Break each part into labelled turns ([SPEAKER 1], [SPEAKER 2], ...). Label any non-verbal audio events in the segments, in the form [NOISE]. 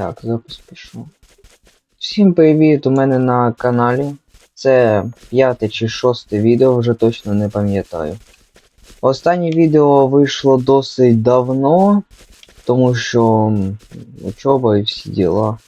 [SPEAKER 1] Так, запис пішов. Всім привіт! У мене на каналі. Це п'яте чи шосте відео, вже точно не пам'ятаю. Останнє відео вийшло досить давно, тому що учоба і всі діла.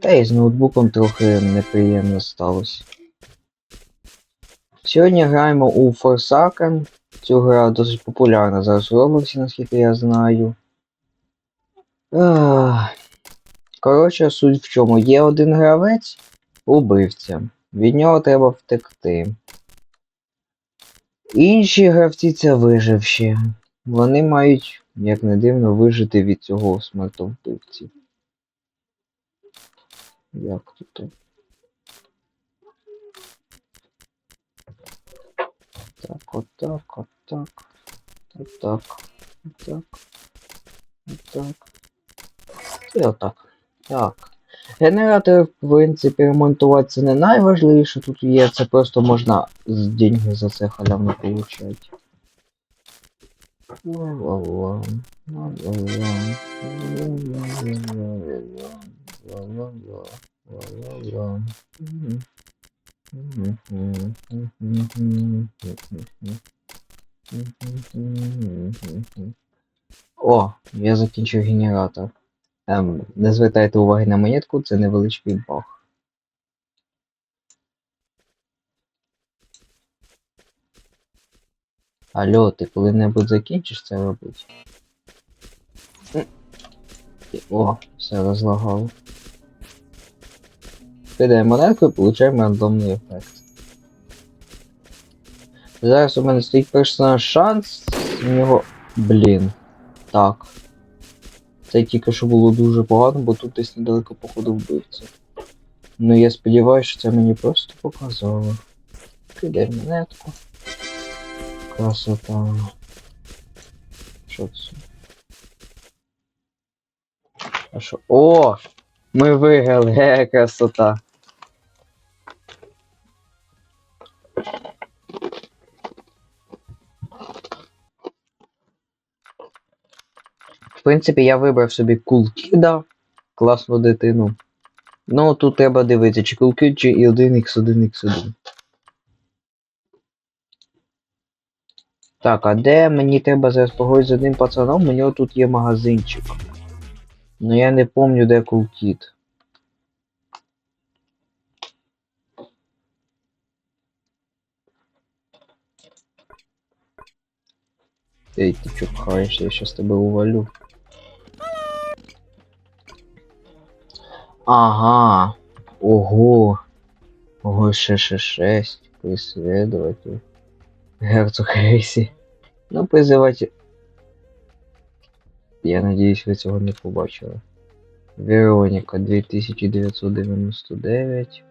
[SPEAKER 1] Та й з ноутбуком трохи неприємно сталося. Сьогодні граємо у Forsaken. Цю гра досить популярна зараз у Роблоксі, наскільки я знаю. Коротше, суть в чому. Є один гравець, убивця. Від нього треба втекти. Інші гравці це виживші. Вони мають, як не дивно, вижити від цього смертовбивці. Як тут? Так, отак, отак. Отак. Отак. Отак. І отак. Так. Генератор, в принципі, ремонтувати це не найважливіше тут є, це просто можна з деньги за це халявно получати. О, я закінчив генератор. Ем, не звертайте уваги на монетку, це невеличкий баг. Алло, ти коли-небудь закінчиш це робити? О, все розлагало. Кидаємо монетку і получаємо рандомний ефект. Зараз у мене стоїть персонаж шанс, в нього. Блін. Так. Це тільки що було дуже погано, бо тут десь недалеко походу вбивця. Ну я сподіваюся, що це мені просто показало. Кидай монетку. Красота. Що це? А що? О! Ми виграли, Е, красота. Принципі, я вибрав собі кулкіда, класну дитину. Ну, тут треба дивитися, чи кулкід, чи і 1x1x1. Так, а де мені треба зараз поговорити з одним пацаном? У нього тут є магазинчик. Ну я не помню, де кулкіт. Ей, ти чо пхаєшся, я щас тебе увалю. Ага. Ого. Ого, ще ще шесть. Преследователь. Герцог Рейсі. Ну, призивайте. Я надіюсь, ви цього не побачили. Вероніка 2999.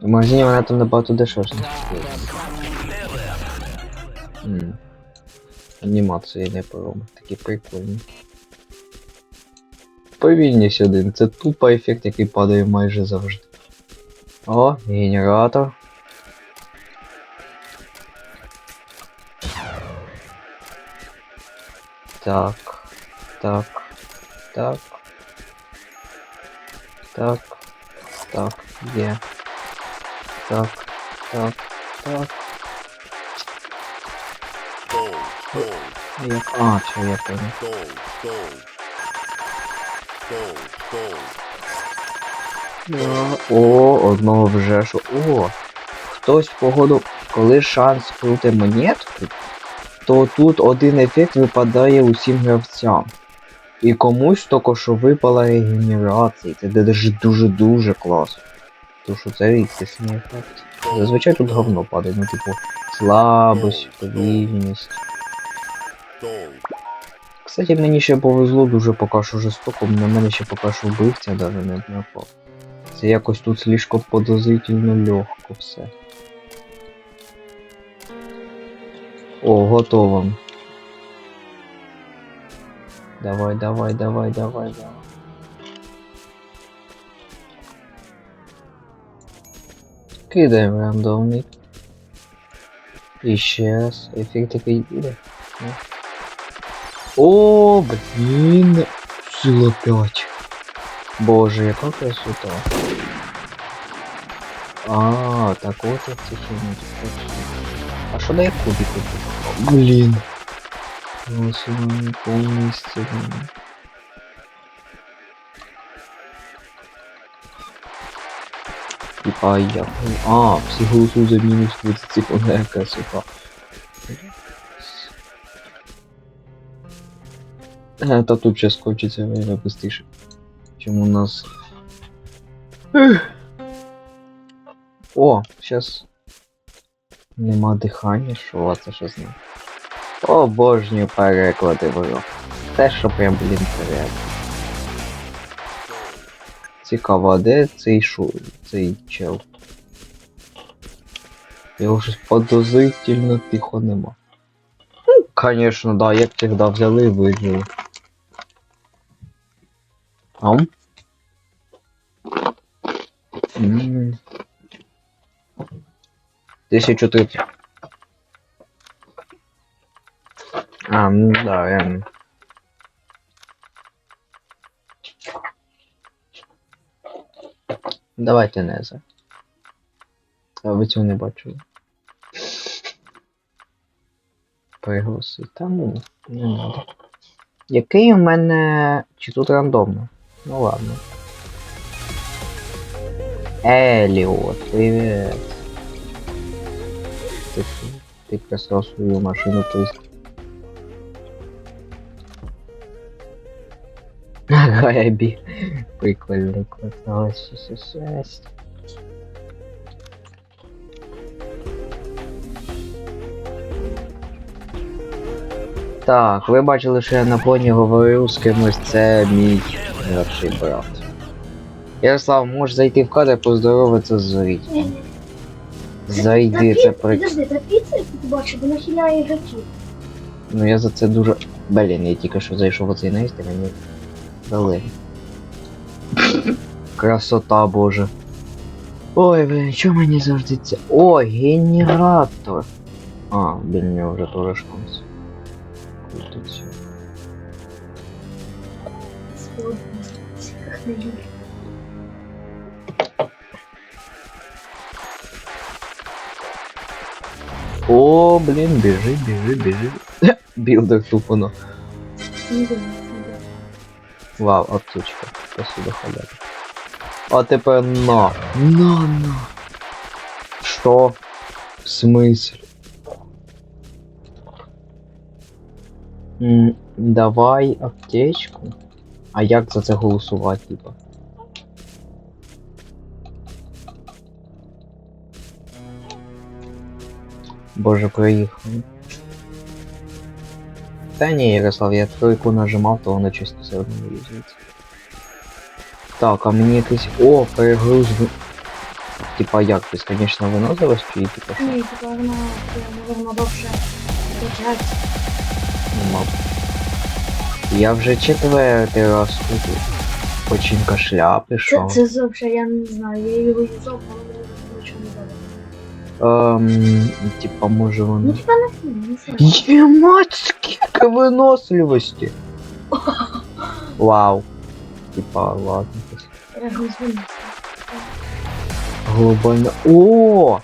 [SPEAKER 1] В магазині вона там набагато дешевше. М. Анімації не поробить, такі прикольні. Повільність один, це тупо ефект, який падає майже завжди. О, генератор. Так, так, так. Так, так, є. Так, так, так.
[SPEAKER 2] Gold, gold,
[SPEAKER 1] Як... А, все, я понял. О, одного вже що. О! Хтось, походу, коли шанс крути монетку, то тут один ефект випадає усім гравцям. І комусь тільки що випала регенерація. Це дуже дуже класно. Тому що це рідкісний ефект. Зазвичай тут говно падає, ну типу слабость, повільність. Кстати, мені ще повезло дуже поки що жорстоко, на мене ще поки що вбивця даже не напав. Це якось тут слишком подозрительно легко все. О, готово. Давай, давай, давай, давай, давай. Кидаємо рандомний. І ще раз. Ефект такий буде. О, блін. Сила 5. Боже, яка красота. А, так от як це хімія. А що дає кубіку? Блін. Голосування повністю. Типа я. А, всі голосують за мінус 30 секунд, яка сука. Та тут сейчас кончиться время быстріше, чем у нас. О, сейчас. Нема дихання, що це що знає. Обожнюю переклади бро. Те, що прям, блін, перед. Цікаво, а де цей шу... цей чел? Його щось подозрительно тихо нема. Ну, конечно, да, як завжди взяли і виграли. Ам? М. 1030. А, ну да, реально. Давайте не за. А ви цього не бачили. Приголоси. Та ну, не надо. Який у мене. Чи тут рандомно? Ну ладно. Элиот, привет. Ты, ты прислал свою машину, то есть... [LAUGHS] Ага, я би. Прикольно, классно. Шесть. Так, ви бачили, що я на фоні говорив з кимось, це мій старший брат. Ярослав, можеш зайти в кадр, поздороватися з Зоріть. Зайди, це при...
[SPEAKER 3] Подожди, та піца, яку ти бачиш, вона хиляє гачі.
[SPEAKER 1] Ну я за це дуже. Блін, я тільки що зайшов у цей наїзд і мені дали. Красота боже. Ой, блін, що мені завжди це. О, генератор. А, блін, у нього вже теж шанс. Крутиться.
[SPEAKER 3] Як не люблю.
[SPEAKER 1] О, блін, біжи, біжи, біжи. [LAUGHS] Білдер тупо на.
[SPEAKER 3] Не думаю, не
[SPEAKER 1] Вау, аптечка. Спасибо, халява. А тепер на. На, на. Що? В смислі? М, давай аптечку. А як за це голосувати, типа? Боже, проїхали. Та ні, Ярослав, я тройку нажимав, то воно чисто все одно не. Так, а мені якийсь. О, перегруз. Типа як, безконечно виносилось, чи типа що?
[SPEAKER 3] Ні, типа вона, наверное, довше.
[SPEAKER 1] Нема. Я вже четвертий раз тут. Починка шляпи,
[SPEAKER 3] Це,
[SPEAKER 1] що?
[SPEAKER 3] це зовсім, я не знаю, я його юзав, але нічого не дало.
[SPEAKER 1] Ем, типа може
[SPEAKER 3] Ну, типа на.
[SPEAKER 1] Ємать, скільки виносливості! [LAUGHS] Вау. Типа, ладно. Глобально. О!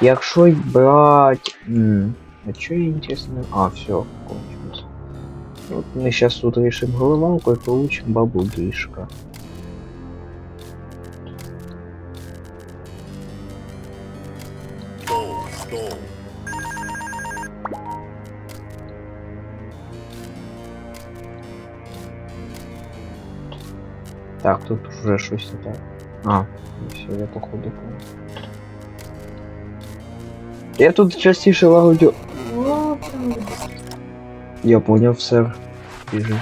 [SPEAKER 1] Якщо брать. А чё я интересно? А, все, кончилось. Вот мы сейчас тут решим головалку и получим бабу Гришка. Так, тут уже щось не так. А, все, я походу понял. Я тут частіше лагодю. Я понял,
[SPEAKER 3] я такий.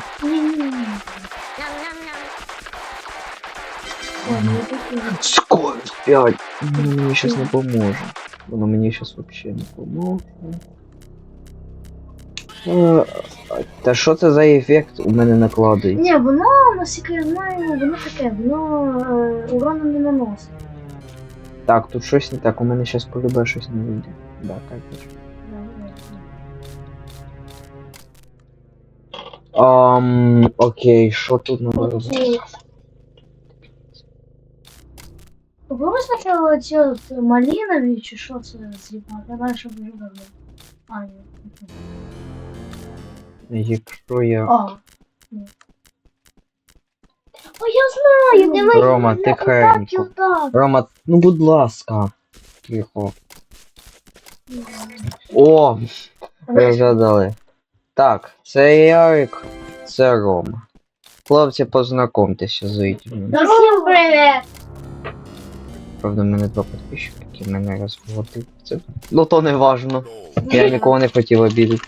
[SPEAKER 1] Скорость 5. Воно мені сейчас не поможе. Воно мені сейчас вообще не поможе. Е, Та що це за ефект у мене накладується?
[SPEAKER 3] Ні, воно, наскільки я знаю, воно таке, воно е, урону не наносить.
[SPEAKER 1] Так, тут щось не так, у мене зараз полюбе щось не вийде. Да, конечно. Ам, окей, що тут надо робити?
[SPEAKER 3] Оці Попробуй спочатку ці от малинові чи що це з'їбати, давай, щоб вже давно. А, ні.
[SPEAKER 1] Якщо я.
[SPEAKER 3] А,
[SPEAKER 4] О, я знаю, мої
[SPEAKER 1] Рома,
[SPEAKER 4] і
[SPEAKER 1] тихенько.
[SPEAKER 4] отак.
[SPEAKER 1] Рома, ну будь ласка. Тихо. О, ви згадали. Так, це Ярик, це Рома. Хлопці, познайомтеся з этим.
[SPEAKER 4] Ну, Всім привіт.
[SPEAKER 1] Правда, в мене два підписчики, які мене розгодили. Це... Ну то не важно. Я нікого не хотів обідати.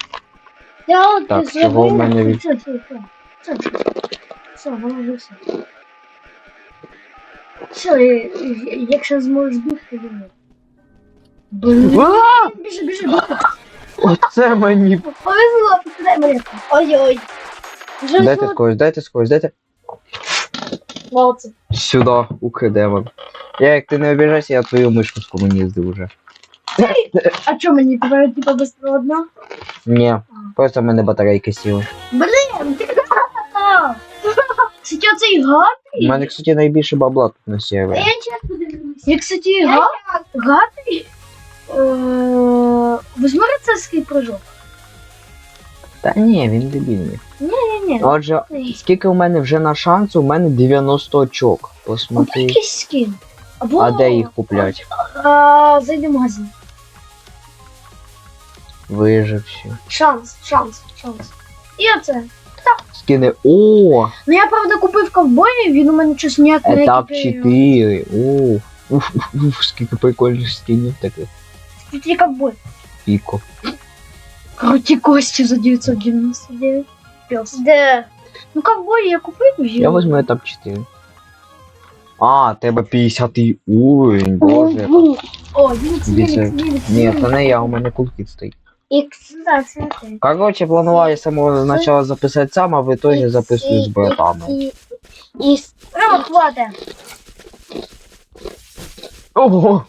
[SPEAKER 4] Я от
[SPEAKER 1] Так, чого в мене від.
[SPEAKER 3] Все, все, якщо зможеш бігти, то. Блін. Біжи, біжи, біжи.
[SPEAKER 1] Оце мені.
[SPEAKER 3] Повезло, покидай монетку.
[SPEAKER 4] Ой-ой.
[SPEAKER 1] Дайте скорость, дайте скорость, дайте.
[SPEAKER 3] Молодці.
[SPEAKER 1] Сюди, укидемо. Я як ти не обіжайся, я твою мишку скомуніздив уже.
[SPEAKER 3] А що мені тепер типа безпроводна?
[SPEAKER 1] Ні, просто в мене батарейки сіли.
[SPEAKER 3] Блін, ти Кстати, оцей гад.
[SPEAKER 1] У мене, кстати, найбільше бабла тут на
[SPEAKER 4] А я чесно дивлюся.
[SPEAKER 3] Я, кстати, гад. Візьми рицарський прыжок.
[SPEAKER 1] Та ні, він дебільний.
[SPEAKER 3] Ні-ні-ні.
[SPEAKER 1] Отже, скільки у мене вже на шансу, у мене 90 очок.
[SPEAKER 3] Купи
[SPEAKER 1] Посмотри.
[SPEAKER 3] якийсь скін. Або...
[SPEAKER 1] А де їх куплять?
[SPEAKER 3] А, зайди в магазин.
[SPEAKER 1] Виживши.
[SPEAKER 3] Шанс, шанс, шанс. І оце.
[SPEAKER 1] Скини. О!
[SPEAKER 3] Ну я правда купив ковбоя, він у мене щось ніяк не
[SPEAKER 1] Етап
[SPEAKER 3] екіпірує.
[SPEAKER 1] 4. О! Уф, уф, уф, скільки прикольних скінів таких.
[SPEAKER 3] Круті ковбой.
[SPEAKER 1] Піко.
[SPEAKER 3] Круті кості за 999. Пес.
[SPEAKER 4] Де?
[SPEAKER 3] Ну ковбой я купив вже.
[SPEAKER 1] Я возьму етап 4. А, тебе 50 уровень, боже.
[SPEAKER 3] О, Вінкс,
[SPEAKER 1] Віце.
[SPEAKER 3] Вінкс, Вінкс.
[SPEAKER 1] Ні, це не я, у мене кулкіт стоїть.
[SPEAKER 4] Ікс.
[SPEAKER 3] Да, це окей.
[SPEAKER 1] Короче, планував я з самого початку записати сам, а в итоге записую з братами.
[SPEAKER 4] І... І...
[SPEAKER 3] Рома, хватить.
[SPEAKER 1] Ого!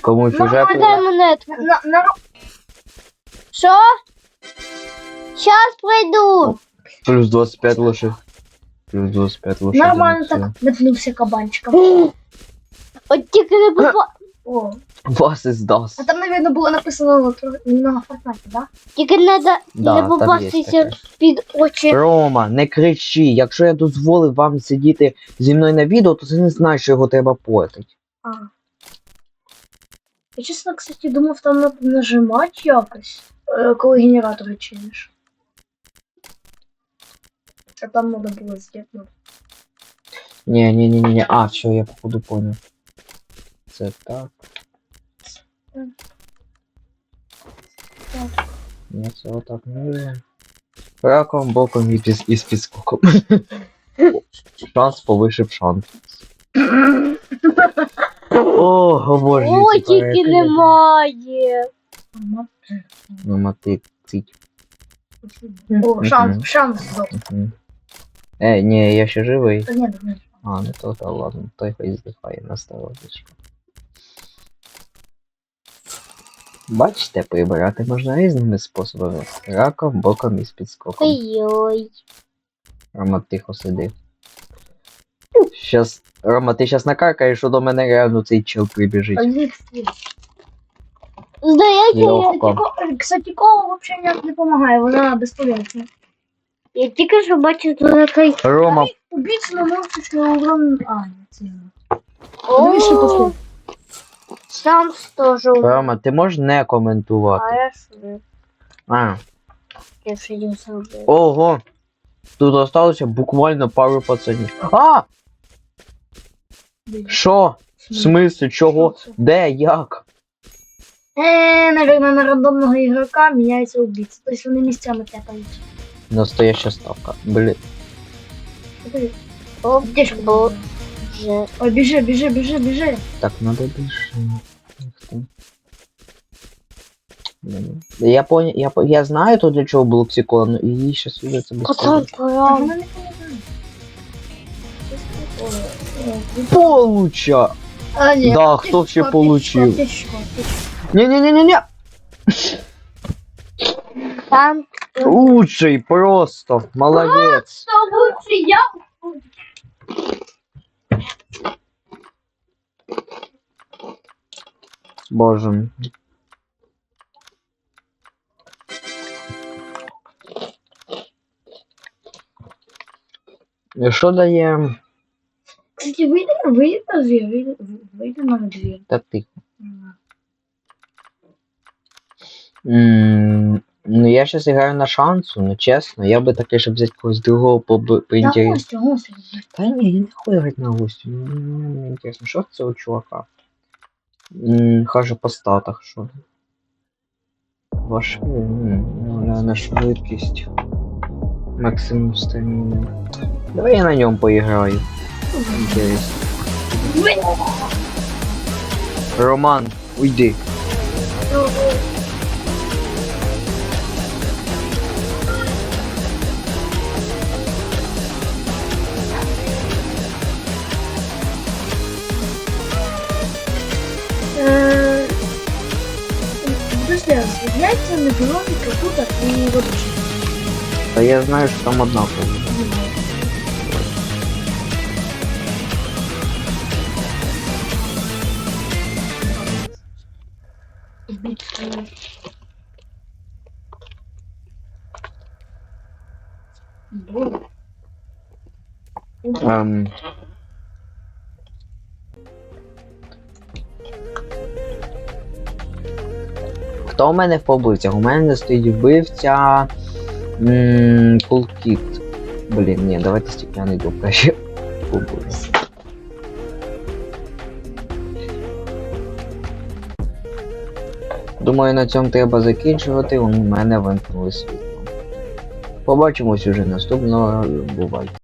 [SPEAKER 1] Комусь
[SPEAKER 3] Ну,
[SPEAKER 1] уже
[SPEAKER 4] Дай монетку.
[SPEAKER 3] На, на,
[SPEAKER 4] Що? Щас прийду.
[SPEAKER 1] Плюс 25 лошадь. Плюс 25 лошадь.
[SPEAKER 3] нормально так метнувся кабанчиком.
[SPEAKER 4] От тільки не попа...
[SPEAKER 3] О,
[SPEAKER 1] Вас із даст.
[SPEAKER 3] а там, наверное, було написано на, на да?
[SPEAKER 4] Тільки не, да...
[SPEAKER 1] Да,
[SPEAKER 4] не попастися під очі.
[SPEAKER 1] Рома, не кричи. Якщо я дозволив вам сидіти зі мною на відео, то ти не знаєш, що його треба платити.
[SPEAKER 3] А. Я чесно, кстати, думав там надо нажимати якось, е, коли генератори чиниш. А там надо було з'єднати.
[SPEAKER 1] Ні, ні, ні, ні, ні. А, все, я походу понял. Це так.
[SPEAKER 3] Так.
[SPEAKER 1] Ні, це отак не вірю. Раком, боком і, піс... і з підскоком. [LAUGHS] Шанс повишив шанс. [LAUGHS] О, ці
[SPEAKER 4] тільки немає.
[SPEAKER 1] Ну, мати, цить.
[SPEAKER 3] О, шанс, шанс здох.
[SPEAKER 1] Е, ні, я ще живий. А, не то, та ладно, той хай здихає на стародичку. Бачите, прибирати можна різними способами. Раком, боком і з підскоком.
[SPEAKER 4] Ой-ой.
[SPEAKER 1] Рома, тихо сиди. Щас, Рома, ти щас накаркаєш, що до мене реально цей чел прибіжить.
[SPEAKER 4] Здається, я,
[SPEAKER 1] Легко.
[SPEAKER 3] Кстати, кого взагалі ніяк не допомагає, вона безполезна.
[SPEAKER 4] я тільки що бачу тут такий...
[SPEAKER 1] Рома,
[SPEAKER 3] Убийца наносит на урон... А, нет, не
[SPEAKER 4] О,
[SPEAKER 3] Дивись, що пішов.
[SPEAKER 4] Сам теж
[SPEAKER 1] Рома, ти можеш не коментувати.
[SPEAKER 4] Хорошо.
[SPEAKER 1] А.
[SPEAKER 4] Я вже їм зробив.
[SPEAKER 1] Ого! Тут осталося буквально пару пацанів. А! Що? В смислі, чого? Де? Як?
[SPEAKER 3] Э, наверное, на рандомного игрока меняется убийца. То есть они местами тяпают.
[SPEAKER 1] Настояща ставка. Блін.
[SPEAKER 4] О,
[SPEAKER 3] Где ж
[SPEAKER 4] Бо- вже.
[SPEAKER 3] Ой, бежи, бежи, бежи, бежи.
[SPEAKER 1] Так, надо більше. Ух Я поня... я, по- я знаю то для було но її щас уже це
[SPEAKER 4] Пацан,
[SPEAKER 1] без
[SPEAKER 3] не помогает.
[SPEAKER 1] Получа!
[SPEAKER 3] А, нет.
[SPEAKER 1] Да, хто ще
[SPEAKER 3] Тишко,
[SPEAKER 1] получив?
[SPEAKER 3] тишко, тишко, тишко.
[SPEAKER 1] Ні-ні-ні-ні-ні!
[SPEAKER 4] Там
[SPEAKER 1] Лучший просто! Молодець!
[SPEAKER 3] Что лучше я?
[SPEAKER 1] Боже. І Що дає?
[SPEAKER 3] Кстати, вийди, вийди на дві, вийди, вийди на дві.
[SPEAKER 1] Та тихо. М, Ну, я сейчас играю на шансу, ну чесно, я би таке, щоб взяти когось другого по, по
[SPEAKER 3] Та
[SPEAKER 1] інтересу.
[SPEAKER 3] гостя, гостя.
[SPEAKER 1] Та ні, я не хочу грати на гостю. Мені не інтересно, що це у чувака? М, Хаже по статах, що? Ваш м, ну, на швидкість. Максимум стаміни. Давай я на ньому поіграю. Інтересно. Роман, уйди.
[SPEAKER 3] Е, Друзі, з'являється міжнародника тут і ведучий.
[SPEAKER 1] Та я знаю, що там однаково. Ем... Хто у мене в побивцях? У мене стоїть вбивця. Кулкіт. Блін, ні, давайте стікляний дуб [LAUGHS] краще побив. Думаю, на цьому треба закінчувати. У мене вимкнули світло. Побачимось уже наступного. Бувайте.